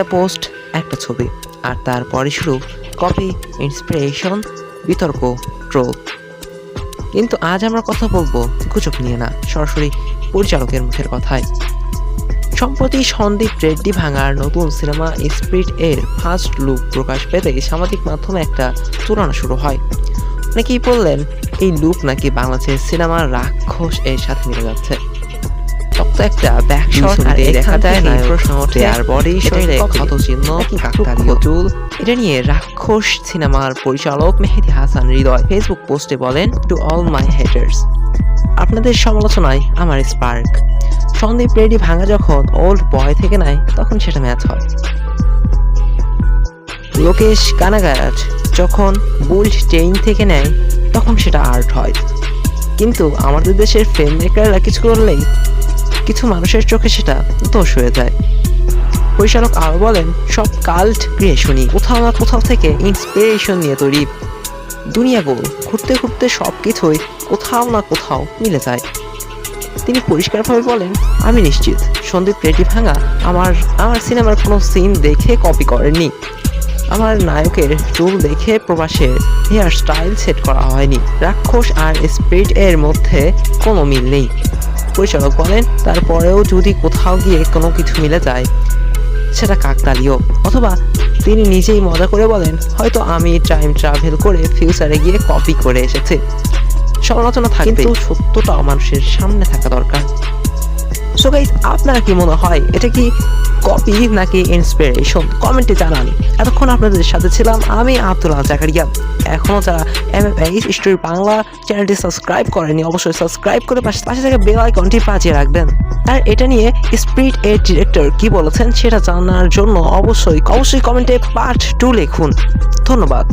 একটা পোস্ট, একটা ছবি। আর তারপরে শুরু কপি ইন্সপিরেশন বিতর্ক ট্রোল কিন্তু আজ আমরা কথা বলব গুজব নিয়ে না, সরাসরি পরিচালকের মুখের কথায়। সম্প্রতি সন্দীপ রেড্ডি ভাঙার নতুন সিনেমা স্পিরিট এর ফার্স্ট লুক প্রকাশ পেতে সামাজিক মাধ্যমে একটা তুলনা শুরু হয়। অনেকেই বললেন, এই লুক নাকি বাংলাদেশের সিনেমার রাক্ষস এর সাথে মিলে যাচ্ছে। শক্ত একটা ব্যাক শট আর দেখা যায় না প্রশ্ন ওঠে আর বডি শরীরে ক্ষত চিহ্ন কাকতালীয় চুল এটা নিয়ে রাক্ষস সিনেমার পরিচালক মেহেদি হাসান হৃদয় ফেসবুক পোস্টে বলেন টু অল মাই হেটার্স আপনাদের সমালোচনায় আমার স্পার্ক সন্দীপ রেডি ভাঙা যখন ওল্ড বয় থেকে নেয় তখন সেটা ম্যাচ হয়। লোকেশ কানাগারাজ যখন বুল্ড চেইন থেকে নেয় তখন সেটা আর্ট হয়। কিন্তু আমাদের দেশের ফিল্ম মেকাররা কিছু করলেই কিছু মানুষের চোখে সেটা দোষ হয়ে যায়। পরিচালক আরও বলেন, সব কাল্ট ক্রিয়েশনই কোথাও না কোথাও থেকে ইন্সপিরেশন নিয়ে তৈরি। দুনিয়া গোল, ঘুরতে ঘুরতে সব কিছুই কোথাও না কোথাও মিলে যায়। তিনি পরিষ্কারভাবে বলেন, আমি নিশ্চিত, সন্দীপ রেডি ভাঙা আমার আমার সিনেমার কোনো সিন দেখে কপি করেননি। আমার নায়কের চুল দেখে প্রবাসের হেয়ার স্টাইল সেট করা হয়নি। রাক্ষস আর স্পিরিট এর মধ্যে কোনো মিল নেই। পরিচালক বলেন, তারপরেও যদি কোথাও গিয়ে কোনো কিছু মিলে যায়, সেটা কাকতালীয়। অথবা তিনি নিজেই মজা করে বলেন, হয়তো আমি টাইম ট্রাভেল করে ফিউচারে গিয়ে কপি করে এসেছে। সমালোচনা থাকবে। কিন্তু সত্যটাও মানুষের সামনে থাকা দরকার। সো গাইজ আপনার কি মনে হয়, এটা কি কপি নাকি ইন্সপিরেশন কমেন্টে জানান। এতক্ষণ আপনাদের সাথে ছিলাম আমি আব্দুল্লাহ জাকারিয়া। এখনও যারা M F H story Bangla চ্যানেলটি সাবস্ক্রাইব করেনি অবশ্যই সাবস্ক্রাইব করে পাশে পাশে থেকে বেল আইকনটি বাজিয়ে রাখবেন। আর এটা নিয়ে স্পিরিট এর ডিরেক্টর কি বলেছেন, সেটা জানার জন্য অবশ্যই অবশ্যই কমেন্টে পার্ট টু লিখুন। ধন্যবাদ।